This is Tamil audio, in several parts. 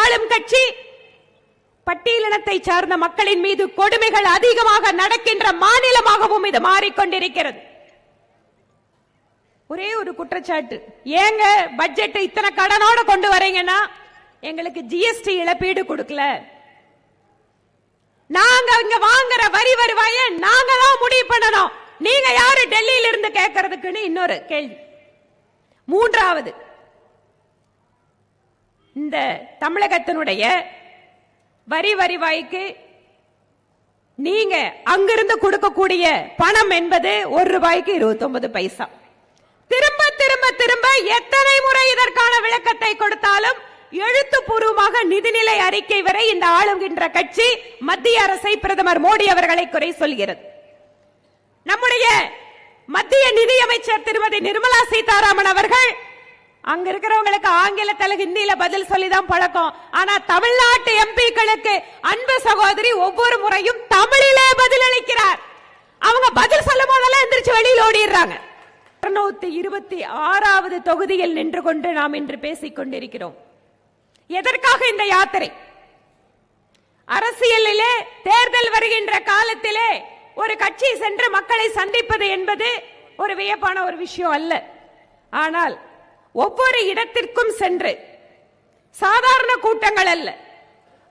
ஆளும் கட்சி பட்டியலினத்தை சார்ந்த மக்களின் மீது கொடுமைகள் அதிகமாக நடக்கின்ற மாநிலமாகவும் இது மாறிக்கொண்டிருக்கிறது. ஒரே ஒரு குற்றச்சாட்டு. ஏங்க பட்ஜெட் இத்தனை கடனோட கொண்டு வரீங்கன்னா எங்களுக்கு ஜிஎஸ்டி இழப்பீடு கொடுக்கல. நாங்க இங்க வாங்குற வரி வருவாய நாங்க தான் முடிவு பண்ணணும். நீங்க யாரு டெல்லியில இருந்து கேட்கறதுக்குன்னு இன்னொரு கேள்வி. மூன்றாவது இந்த தமிழகத்தினுடைய வரி வரிவாய்க்கு நீங்க அங்கிருந்து கொடுக்கக்கூடிய பணம் என்பது ஒரு ரூபாய்க்கு இருபத்தி ஒன்பது பைசா. திரும்ப திரும்ப திரும்ப எத்தனை முறை இதற்கான விளக்கத்தை கொடுத்தாலும் எழுத்துப்பூர்வமாக நிதிநிலை அறிக்கை வரை இந்த ஆளுகின்ற கட்சி மத்திய அரசை பிரதமர் மோடி அவர்களை குறை சொல்கிறது. நம்முடைய மத்திய நிதியமைச்சர் திருமதி நிர்மலா சீதாராமன் அவர்கள் அங்க இருக்கிறவங்களுக்கு ஆங்கிலத்தில் ஹிந்தியில பதில் சொல்லிதான் பழக்கம். ஆனா தமிழ்நாட்டு எம்பிக்களுக்கு அன்பு சகோதரி ஒவ்வொரு முறையும் தமிழிலே பதில் அளிக்கிறார். அவங்க பதில் சொல்லும் போதெல்லாம் எந்திரிச்சு வெளியில் ஓடிடுறாங்க. இருநூத்தி இருபத்தி ஆறாவது தொகுதியில் நின்று கொண்டு நாம் இன்று பேசிக் கொண்டிருக்கிறோம். எதற்காக இந்த யாத்திரை? அரசியலிலே தேர்தல் வருகின்ற காலத்திலே ஒரு கட்சி சென்று மக்களை சந்திப்பது என்பது ஒரு வியப்பான ஒரு விஷயம் அல்ல. ஆனால் ஒவ்வொரு இடத்திற்கும் சென்று சாதாரண கூட்டங்கள் அல்ல.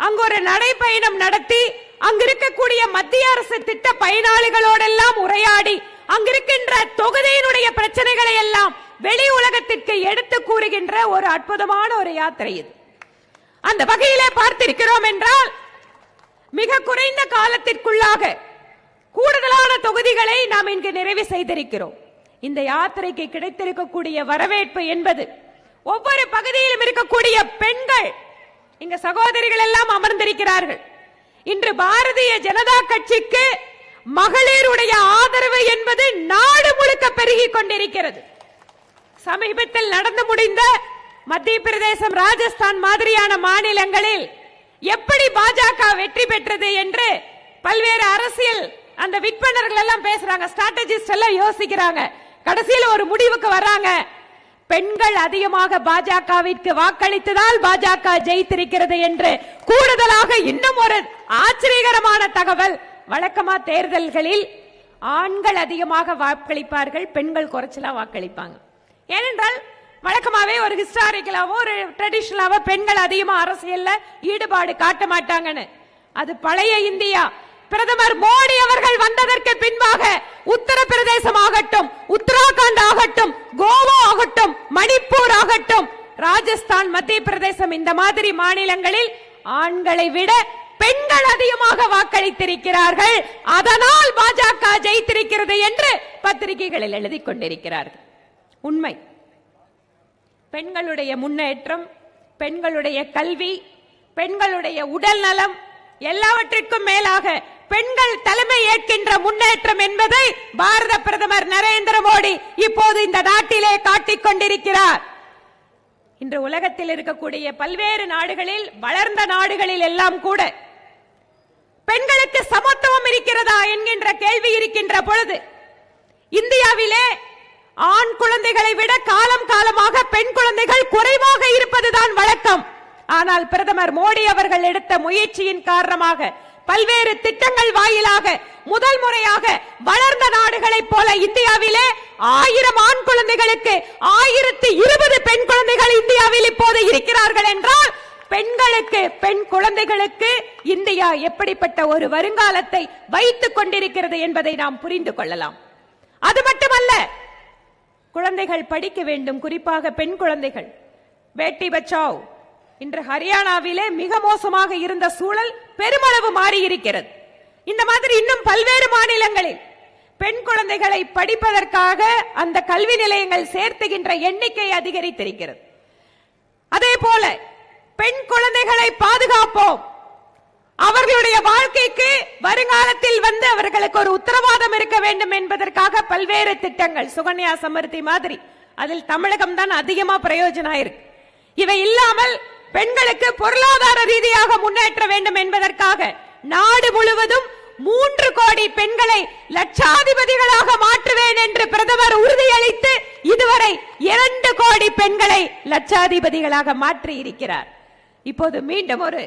அங்கு ஒரு நடைப்பயணம் நடத்தி அங்கிருக்கக்கூடிய மத்திய அரசு திட்ட பயனாளிகளோடெல்லாம் உரையாடி அங்கிருக்கின்ற தொகுதியினுடைய பிரச்சனைகளை எல்லாம் வெளி உலகத்திற்கு எடுத்து கூறுகின்ற ஒரு அற்புதமான ஒரு யாத்திரை இது. அந்த வகையிலே பார்த்திருக்கிறோம் என்றால் மிக குறைந்த காலத்திற்குள்ளாக கூடுதலான தொகுதிகளை நாம் இங்கு நிறைவு செய்திருக்கிறோம். இந்த யாத்திரைக்கு கிடைத்திருக்கக்கூடிய வரவேற்பு என்பது ஒவ்வொரு பகுதியிலும் இருக்கக்கூடிய பெண்கள் இங்க சகோதரிகள் எல்லாம் அமர்ந்திருக்கிறார்கள். இன்று பாரதிய ஜனதா கட்சிக்கு மகளிருடைய ஆதரவு என்பது நாடு முழுக்க பெருகிக் கொண்டிருக்கிறது. சமீபத்தில் நடந்து முடிந்த மத்திய பிரதேசம் ராஜஸ்தான் மாதிரியான மாநிலங்களில் எப்படி பாஜக வெற்றி பெற்றது என்று பல்வேறு அரசியல் அந்த விற்பனர்கள் எல்லாம் பேசுறாங்க ஸ்ட்ராட்டஜிஸ்ட் எல்லாம் யோசிக்கிறாங்க. கடைசியில் ஒரு முடிவுக்கு வர்றாங்க. பெண்கள் அதிகமாக பாஜகவிற்கு வாக்களித்ததால் பாஜக ஜெயித்திருக்கிறது என்று கூடுதலாக இன்னும் ஒரு ஆச்சரியகரமான தகவல். வழக்கமா தேர்தல்களில் ஆண்கள் அதிகமாக வாக்களிப்பார்கள் பெண்கள் குறைச்சலா வாக்களிப்பாங்க. ஏனென்றால் வழக்கமாவே ஒரு ஹிஸ்டாரிக்கலாவோ ஒரு ட்ரெடிஷனலாவோ பெண்கள் அதிகமா அரசியல்ல ஈடுபாடு காட்ட மாட்டாங்கன்னு. அது பழைய இந்தியா. பிரதமர் மோடி அவர்கள் வந்ததற்கு பின்பாக உத்தரப்பிரதேசம் ஆகட்டும் உத்தராகண்ட் ஆகட்டும் கோவா ஆகட்டும் மணிப்பூர் ஆகட்டும் ராஜஸ்தான் மத்திய பிரதேசம் இந்த மாதிரி மாநிலங்களில் ஆண்களை விட பெண்கள் அதிகமாக வாக்களித்திருக்கிறார்கள். அதனால் பாஜக ஜெயித்திருக்கிறது என்று பத்திரிகைகளில் எழுதி கொண்டிருக்கிறார்கள். உண்மை. பெண்களுடைய முன்னேற்றம் பெண்களுடைய கல்வி பெண்களுடைய உடல் நலம் எல்லாவற்றிற்கும் மேலாக பெண்கள் தலைமை ஏற்கின்ற முன்னேற்றம் என்பதை பாரத பிரதமர் நரேந்திர மோடி இப்போது இந்த நாட்டிலே காட்டிக் கொண்டிருக்கிறார். இன்று உலகத்தில் இருக்கக்கூடிய பல்வேறு நாடுகளில் வளர்ந்த நாடுகளில் எல்லாம் கூட பெண்களுக்கு சமத்துவம் இருக்கிறதா என்கின்ற கேள்வி இருக்கின்ற பொழுது இந்தியாவிலே ஆண் குழந்தைகளை விட காலம் காலமாக பெண் குழந்தைகள் குறைவாக இருப்பதுதான் வழக்கம். ஆனால் பிரதமர் மோடி அவர்கள் எடுத்த முயற்சியின் காரணமாக பல்வேறு திட்டங்கள் வாயிலாக முதல் முறையாக வளர்ந்த நாடுகளைப் போல இந்தியாவிலே ஆயிரம் ஆண் குழந்தைகளுக்கு ஆயிரத்தி இருபது பெண் குழந்தைகள் இந்தியாவில் இப்போது இருக்கிறார்கள் என்றால் பெண்களுக்கு பெண் குழந்தைகளுக்கு இந்தியா எப்படிப்பட்ட ஒரு வருங்காலத்தை வைத்துக் கொண்டிருக்கிறது என்பதை நாம் புரிந்து கொள்ளலாம். அது மட்டுமல்ல குழந்தைகள் படிக்க வேண்டும் குறிப்பாக பெண் குழந்தைகள். பேட்டி பச்சாவ் இன்று ஹரியானாவிலே மிக மோசமாக இருந்த சூழல் பெருமளவு மாறி இருக்கிறது இந்த மாதிரி இன்னும் பல்வேறு மாநிலங்களில் பெண் குழந்தைகளை படிப்பதற்காக அந்த கல்வி நிலையங்கள் சேர்த்துகின்ற எண்ணிக்கை அதிகரித்திருக்கிறது. அதே போல பெண் குழந்தைகளை பாதுகாப்போம். அவர்களுடைய வாழ்க்கைக்கு வருங்காலத்தில் வந்து அவர்களுக்கு ஒரு உத்தரவாதம் இருக்க வேண்டும் என்பதற்காக பல்வேறு திட்டங்கள் சுகன்யா சமர்த்தி மாதிரி. அதில் தமிழகம் தான் அதிகமா பிரயோஜனம் இருக்கு இவை இல்லாமல் பெண்களுக்கு பொருளாதார ரீதியாக முன்னேற்ற வேண்டும் என்பதற்காக நாடு முழுவதும் மூன்று கோடி பெண்களை லட்சாதிபதிகளாக மாற்றுவேன் என்று பிரதமர் உறுதியளித்து இதுவரை இரண்டு கோடி பெண்களை லட்சாதிபதிகளாக மாற்றி இருக்கிறார் இப்போது மீண்டும் ஒரு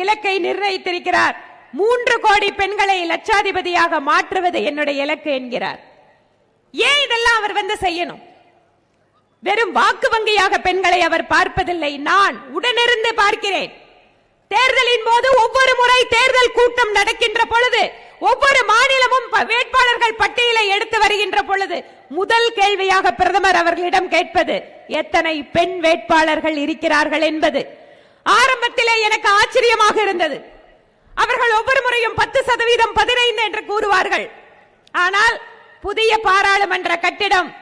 இலக்கை நிர்ணயித்திருக்கிறார். மூன்று கோடி பெண்களை லட்சாதிபதியாக மாற்றுவது என்னுடைய இலக்கு என்கிறார். ஏன் இதெல்லாம் அவர் வந்து செய்யணும்? வெறும் வாக்கு வங்கியாக பெண்களை அவர் பார்ப்பதில்லை. நான் உடனிருந்து பார்க்கிறேன். தேர்தலின் போது ஒவ்வொரு முறை தேர்தல் கூட்டம் நடக்கின்ற பொழுது ஒவ்வொரு மாநிலமும் ப- வேட்பாளர்கள் பட்டியலை எடுத்து வருகின்ற பொழுது முதல் கேள்வியாக பிரதமர் அவர்களிடம் கேட்பது எத்தனை பெண் வேட்பாளர்கள் இருக்கிறார்கள் என்பது. ஆரம்பத்திலே எனக்கு ஆச்சரியமாக இருந்தது. அவர்கள் ஒவ்வொரு முறையும் பத்து சதவீதம் பதினைந்து என்று கூறுவார்கள். ஆனால் புதிய பாராளுமன்ற கட்டிடம்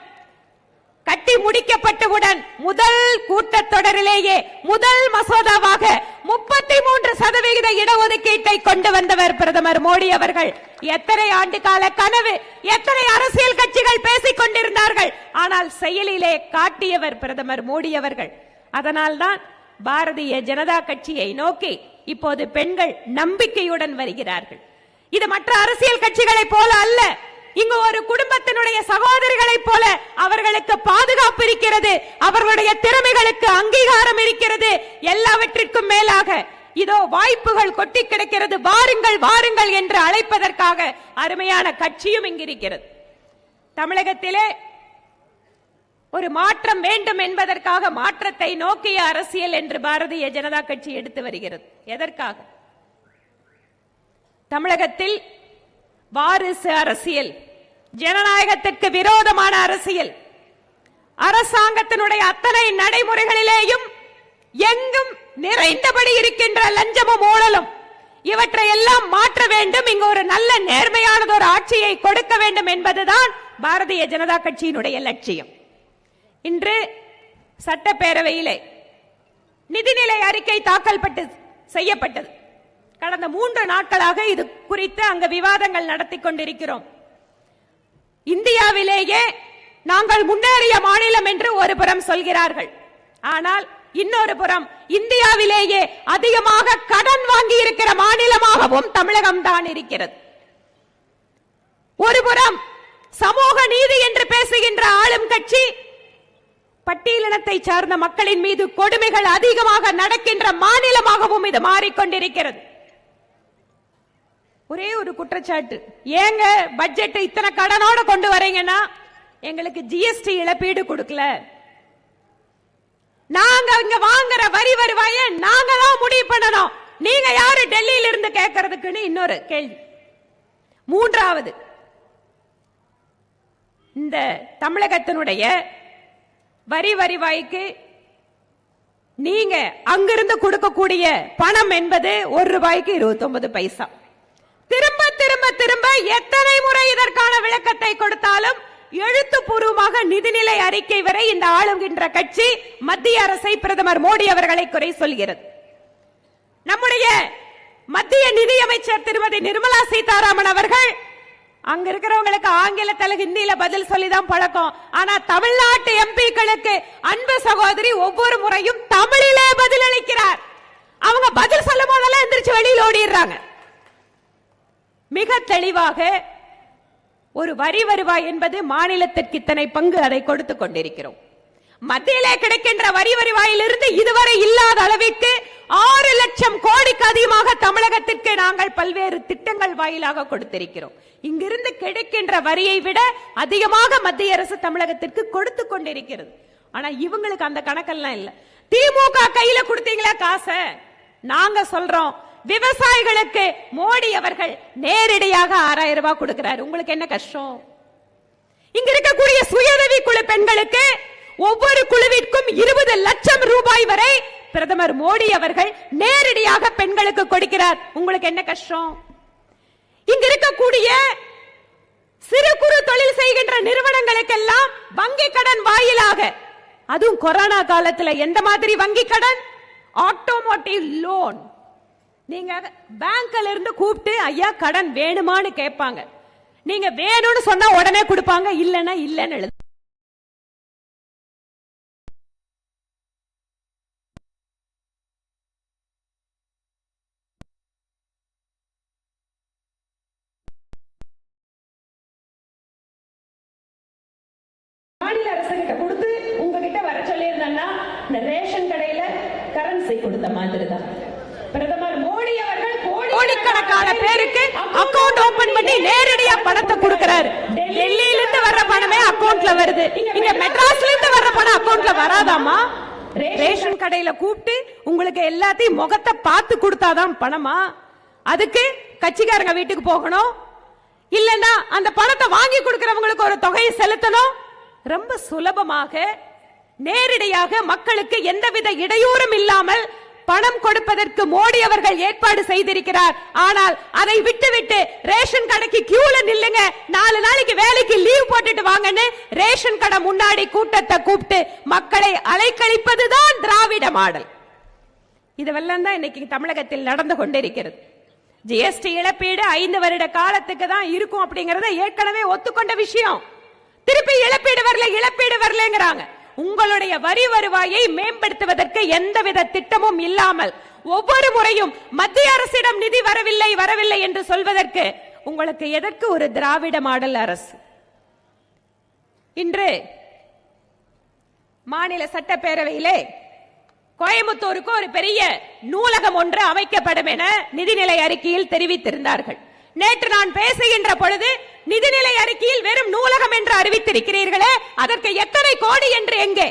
கட்டி முடிக்கப்பட்டவுடன் முதல் கூட்டத்தொடரிலேயே முதல் மசோதாவாக முப்பத்தி மூன்று சதவிகித இடஒதுக்கீட்டை கொண்டு வந்தவர் பிரதமர் மோடி அவர்கள். எத்தனை ஆண்டு கால கனவு எத்தனை அரசியல் கட்சிகள் பேசிக் கொண்டிருந்தார்கள் ஆனால் செயலிலே காட்டியவர் பிரதமர் மோடி அவர்கள். அதனால்தான் பாரதிய ஜனதா கட்சியை நோக்கி இப்போது பெண்கள் நம்பிக்கையுடன் வருகிறார்கள். இது மற்ற அரசியல் கட்சிகளைப் போல அல்ல. இங்கு ஒரு குடும்பத்தினுடைய சகோதரிகளைப் போல அவர்களுக்கு பாதுகாப்பு இருக்கிறது. அவர்களுடைய திறமைகளுக்கு அங்கீகாரம் இருக்கிறது. எல்லாவற்றிற்கும் மேலாக இதோ வாய்ப்புகள் கொட்டி கிடக்கிறது. வாருங்கள் வாருங்கள் என்று அழைப்பதற்காக அருமையான கட்சியும் இங்கிருக்கிறது. தமிழகத்திலே ஒரு மாற்றம் வேண்டும் என்பதற்காக மாற்றத்தை நோக்கிய அரசியல் என்று பாரதிய ஜனதா கட்சி எடுத்து வருகிறது. எதற்காக? தமிழகத்தில் வாரிசு அரசியல் ஜனநாயகத்திற்கு விரோதமான அரசியல். அரசாங்கத்தினுடைய அத்தனை நடைமுறைகளிலேயும் எங்கும் நிறைந்தபடி இருக்கின்ற லஞ்சமும் ஊழலும் இவற்றை எல்லாம் மாற்ற வேண்டும். இங்கு ஒரு நல்ல நேர்மையானது ஒரு ஆட்சியை கொடுக்க வேண்டும் என்பதுதான் பாரதிய ஜனதா கட்சியினுடைய லட்சியம். இன்று சட்டப்பேரவையிலே நிதிநிலை அறிக்கை தாக்கல் செய்யப்பட்டது. கடந்த மூன்று நாட்களாக இது குறித்து அங்கு விவாதங்கள் நடத்தி கொண்டிருக்கிறோம். இந்தியாவிலேயே நாங்கள் முன்னேறிய மாநிலம் என்று ஒரு புறம் சொல்கிறார்கள். ஆனால் இன்னொரு புறம் இந்தியாவிலேயே அதிகமாக கடன் வாங்கி இருக்கிற மாநிலமாகவும் தமிழகம் தான் இருக்கிறது. ஒரு புறம் சமூக நீதி என்று பேசுகின்ற ஆளும் கட்சி பட்டியலினத்தை சார்ந்த மக்களின் மீது கொடுமைகள் அதிகமாக நடக்கின்ற மாநிலமாகவும் இது மாறிக்கொண்டிருக்கிறது. ஒரே ஒரு குற்றச்சாட்டு. ஏங்க பட்ஜெட் இத்தனை கடனோட கொண்டு வரீங்கன்னா எங்களுக்கு ஜிஎஸ்டி இழப்பீடு கொடுக்கல. நாங்க இங்க வாங்குற வரி வருவாய நாங்க தான் முடிவு பண்ணணும். நீங்க யாரு டெல்லியில இருந்து கேட்கறதுக்குன்னு இன்னொரு கேள்வி. மூன்றாவது இந்த தமிழகத்தினுடைய வரி வரிவாய்க்கு நீங்க அங்கிருந்து கொடுக்கக்கூடிய பணம் என்பது ஒரு ரூபாய்க்கு இருபத்தி ஒன்பது பைசா. திரும்ப திரும்ப திரும்ப எத்தனை முறை இதற்கான விளக்கத்தை கொடுத்தாலும் எழுத்துப்பூர்வமாக நிதிநிலை அறிக்கை வரை இந்த ஆளுகின்ற கட்சி மத்திய அரசை பிரதமர் மோடி அவர்களை குறை சொல்கிறது. நம்முடைய மத்திய நிதியமைச்சர் திருமதி நிர்மலா சீதாராமன் அவர்கள் அங்க இருக்கிறவங்களுக்கு ஆங்கிலத்துல ஹிந்தியில பதில் சொல்லிதான் பழக்கம். ஆனா தமிழ்நாட்டு எம்பிக்களுக்கு அன்பு சகோதரி ஒவ்வொரு முறையும் தமிழிலே பதில் அளிக்கிறார் அவங்க பதில் சொல்லும் போதெல்லாம் எந்திரிச்சு வெளியில் ஓடிடுறாங்க. மிக தெளிவாக ஒரு வரி வருவாய் என்பது மாநிலத்திற்கு இத்தனை பங்கு அதை கொடுத்து கொண்டிருக்கிறோம். மத்தியிலே கிடைக்கின்ற வரி வருவாயிலிருந்து இதுவரை இல்லாத அளவிற்கு ஆறு லட்சம் கோடிக்கு அதிகமாக தமிழகத்திற்கு நாங்கள் பல்வேறு திட்டங்கள் வாயிலாக கொடுத்திருக்கிறோம். இங்கிருந்து கிடைக்கின்ற வரியை விட அதிகமாக மத்திய அரசு தமிழகத்திற்கு கொடுத்து கொண்டிருக்கிறது. ஆனா இவங்களுக்கு அந்த கணக்கெல்லாம் இல்லை. திமுக கையில கொடுத்தீங்களா காசை. நாங்க சொல்றோம் விவசாயிகளுக்கு மோடி அவர்கள் நேரடியாக ஆறாயிரம் ரூபாய் கொடுக்கிறார். உங்களுக்கு என்ன கஷ்டம்? இங்க இருக்கக்கூடிய சுயதவி குழு பெண்களுக்கு ஒவ்வொரு குழுவிற்கும் இருபது லட்சம் ரூபாய் வரை பிரதமர் மோடி அவர்கள் நேரடியாக பெண்களுக்கு கொடுக்கிறார். உங்களுக்கு என்ன கஷ்டம்? இங்க இருக்கக்கூடிய சிறு குறு தொழில் செய்கின்ற நிறுவனங்களுக்கெல்லாம் வங்கி கடன் வாயிலாக அதுவும் கொரோனா காலத்துல எந்த மாதிரி வங்கி கடன்? ஆட்டோமோட்டிவ் லோன் நீங்க பேங்க்ல இருந்து கூப்பிட்டு ஐயா கடன் வேணுமான்னு கேட்பாங்க. நீங்க வேணும்னு சொன்னா உடனே கொடுப்பாங்க இல்லன்னா இல்லன்னு எழுது மாநில அரசு கிட்ட கொடுத்து உங்ககிட்ட வர சொல்லியிருந்தேன்னா இந்த ரேஷன் கடையில கரன்சி கொடுத்த மாதிரி தான் கோடிக்கணக்கான பேருக்கு அக்கவுண்ட் ஓபன் பண்ணி நேரடியா பணத்தை கொடுக்கறாரு. டெல்லியில இருந்து வர்ற பணமே அக்கவுண்ட்ல வருது. இங்க மெட்ராஸ்ல இருந்து வர்ற பணம் அக்கவுண்ட்ல வராதாமா ரேஷன் கடையில கூப்பிட்டு உங்களுக்கு எல்லாத்தையும் முகத்தை பார்த்து கொடுத்தாதான் பணமா? அதுக்கு கட்சிக்காரங்க வீட்டுக்கு போகணும். இல்லன்னா அந்த பணத்தை வாங்கி கொடுக்கறவங்களுக்கு ஒரு தொகையை செலுத்தணும். ரொம்ப சுலபமாக நேரடியாக மக்களுக்கு எந்தவித இடையூறும் இல்லாமல் பணம் கொடுப்பதற்கு மோடி அவர்கள் ஏற்பாடு செய்திருக்கிறார். ஆனால் அதை விட்டுவிட்டு ரேஷன் கடைக்கு கியூல நில்லுங்க. நாலு நாளைக்கு வேலைக்கு லீவ் போட்டுட்டு வாங்கன்னு ரேஷன் கடை முன்னாடி கூட்டத்தை கூப்பிட்டு மக்களை அலைக்கழிப்பதுதான் திராவிட மாடல். இதுவெல்லாம் தான் இன்னைக்கு தமிழகத்தில் நடந்து கொண்டிருக்கிறது. ஜிஎஸ்டி இழப்பீடு ஐந்து வருட காலத்துக்கு தான் இருக்கும் அப்படிங்கறத ஏற்கனவே ஒத்துக்கொண்ட விஷயம். திருப்பி இழப்பீடு வரல இழப்பீடு வரலங்கிறாங்க. உங்களுடைய வரி வருவாயை மேம்படுத்துவதற்கு எந்தவித திட்டமும் இல்லாமல் ஒவ்வொரு முறையும் மத்திய அரசிடம் நிதி வரவில்லை வரவில்லை என்று சொல்வதற்கு உங்களுக்கு எதற்கு ஒரு திராவிட மாடல் அரசு? இன்று மாநில சட்டப்பேரவையிலே கோயம்புத்தூருக்கு ஒரு பெரிய நூலகம் ஒன்று அமைக்கப்படும் என நிதிநிலை அறிக்கையில் தெரிவித்திருந்தார்கள். நேற்று நான் பேசுகின்ற பொழுது நிதிநிலை அறிக்கையில் வெறும் நூலகம் என்று அறிவித்திருக்கிறீர்களே அதற்கு எத்தனை கோடி என்று எங்கே?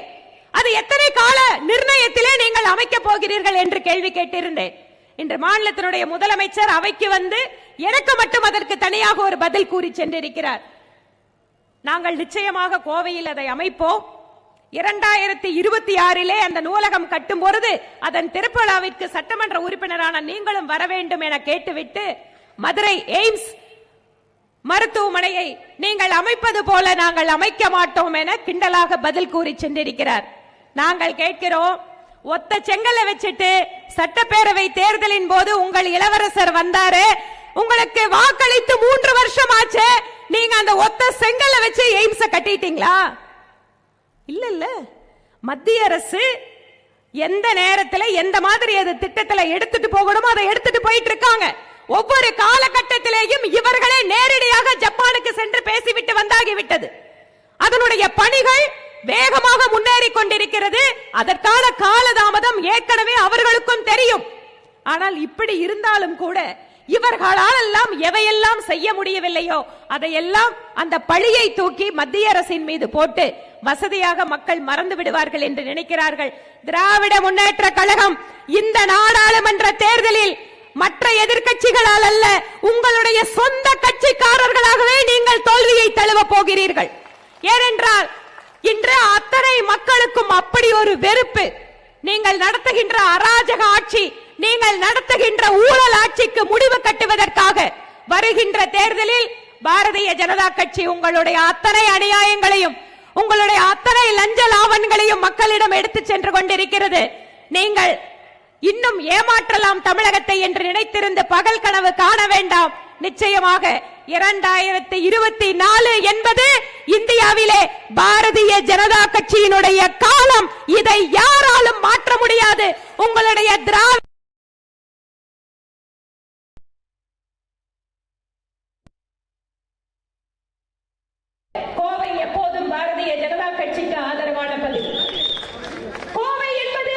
அது எத்தனை கால நிர்ணயத்திலே நீங்கள் அமைக்க போகிறீர்கள் என்று கேள்வி கேட்டிருந்தேன். இன்று மாநிலத்தினுடைய முதலமைச்சர் அவைக்கு வந்து எனக்கு மட்டும் அதற்கு தனியாக ஒரு பதில் கூறி சென்றிருக்கிறார். நாங்கள் நிச்சயமாக கோவையில் அதை அமைப்போம். இரண்டாயிரத்தி இருபத்தி ஆறிலே அந்த நூலகம் கட்டும் பொழுது அதன் திருப்பலாவிற்கு சட்டமன்ற உறுப்பினரான நீங்களும் வர வேண்டும் என கேட்டுவிட்டு மதுரை எய்ம்ஸ் மருத்துவமனையை நீங்கள் அமைப்பது போல நாங்கள் அமைக்க மாட்டோம் என கிண்டலாக பதில் கூறி சென்றிருக்கிறார். நாங்கள் கேட்கிறோம் ஒத்த செங்கலை வச்சுட்டு சட்டப்பேரவை தேர்தலின் போது உங்கள் இளவரசர் வந்தாரு உங்களுக்கு வாக்களித்து மூன்று வருஷம் ஆச்சு நீங்க அந்த ஒத்த செங்கலை வச்சு எய்ம்ஸ கட்டிட்டீங்களா? இல்ல இல்ல. மத்திய அரசு எந்த நேரத்துல எந்த மாதிரி அது திட்டத்துல எடுத்துட்டு போகணுமோ அதை எடுத்துட்டு போயிட்டு இருக்காங்க. ஒவ்வொரு காலகட்டத்திலேயும் இவர்களே நேரடியாக ஜப்பானுக்கு சென்று பேசிவிட்டு வந்தாகிவிட்டது. அதனுடைய பணிகள் வேகமாக முன்னேறி கொண்டிருக்கிறது. அதற்கான காலதாமதம் ஏற்கனவே அவர்களுக்கும் தெரியும். ஆனால் இப்படி இருந்தாலும் கூட இவர்களால் எல்லாம் எவையெல்லாம் செய்ய முடியவில்லையோ அதையெல்லாம் அந்த பழியை தூக்கி மத்திய அரசின் மீது போட்டு வசதியாக மக்கள் மறந்து விடுவார்கள் என்று நினைக்கிறார்கள். திராவிட முன்னேற்ற கழகம் இந்த நாடாளுமன்ற தேர்தலில் மற்ற எதிர்க்கட்சிகளால் அல்ல உங்களுடைய சொந்த கட்சிக்காரர்களாகவே நீங்கள் தோல்வியை தழுவ போகிறீர்கள். ஏனென்றால் இன்று அத்தனை மக்களுக்கும் அப்படி ஒரு வெறுப்பு. நீங்கள் நடத்துகின்ற அராஜக ஆட்சி நீங்கள் நடத்துகின்ற ஊழல் ஆட்சிக்கு முடிவு கட்டுவதற்காக வருகின்ற தேர்தலில் பாரதிய ஜனதா கட்சி உங்களுடைய அத்தனை அநியாயங்களையும் உங்களுடைய அத்தனை லஞ்ச லாவண்களையும் மக்களிடம் எடுத்து சென்று கொண்டிருக்கிறது. நீங்கள் இன்னும் ஏமாற்றலாம் தமிழகத்தை என்று நினைத்திருந்து பகல் கனவு காண வேண்டாம். நிச்சயமாக இரண்டாயிரத்தி இருபத்தி நாலு என்பது இந்தியாவிலே பாரதிய ஜனதா கட்சியினுடைய காலம். இதை யாராலும் மாற்ற முடியாது. உங்களுடைய திராவிட கோவை எப்போதும் பாரதிய ஜனதா கட்சிக்கு ஆதரவான பகுதி கோவை என்பது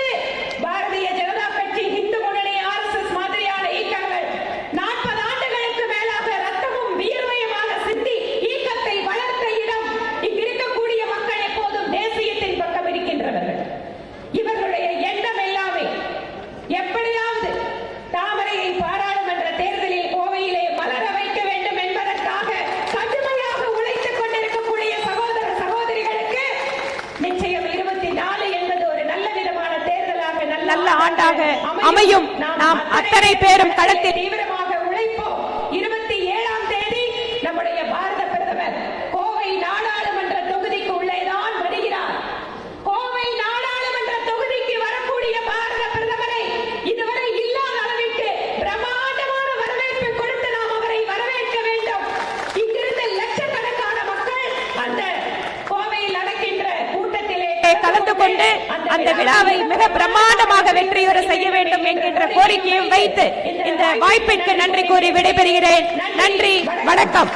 பாரதிய ஜனதா கட்சி இந்து முன்னணி ஆர்எஸ்எஸ் மாதிரியான இயக்கங்கள் நாற்பது ஆண்டுகளுக்கு மேலாக ரத்தமும் வியர்வையுமாக சிந்தி இயக்கத்தை வளர்த்த இடம் இங்கு இருக்கக்கூடிய மக்கள் எப்போதும் தேசியத்தின் பக்கம் இருக்கின்றவர்கள் இவர்களுடைய எண்ணம் எல்லாமே எப்படியாவது தாமரையை பாராளுமன்ற தேர்தலில் கோவையிலே மலர வைக்க வேண்டும் என்பதற்காக கடுமையாக உழைத்துக் கொண்டிருக்கக்கூடிய சகோதர சகோதரிகளுக்கு நிச்சயம் இருபத்தி நாலு என்பது ஒரு நல்ல விதமான தேர்தலாக நல்ல ஆண்டாக அமையும். நாம் அத்தனை பேரும் களத்தில் தீவிரமாக உழைப்போம் இருபத்தி ஏழாம் தேதி நம்முடைய பாரத பிரதமர் கோவை நாடாளுமன்ற தொகுதிக்கு உள்ளேதான் வருகிறார் கோவை நாடாளுமன்ற தொகுதிக்கு வரக்கூடிய பாரத பிரதமரை இதுவரை இல்லாத அளவிற்கு பிரம்மாண்டமான வரவேற்பு கொடுத்து நாம் அவரை வரவேற்க வேண்டும் இங்கிருந்த லட்சக்கணக்கான மக்கள் அந்த கோவையில் நடக்கின்ற கூட்டத்திலே கலந்து கொண்டு இந்த விழாவை மிக பிரம்மாண்டமாக வெற்றியுற செய்ய வேண்டும் என்கின்ற கோரிக்கையும் வைத்து இந்த வாய்ப்பிற்கு நன்றி கூறி விடைபெறுகிறேன். நன்றி வணக்கம்.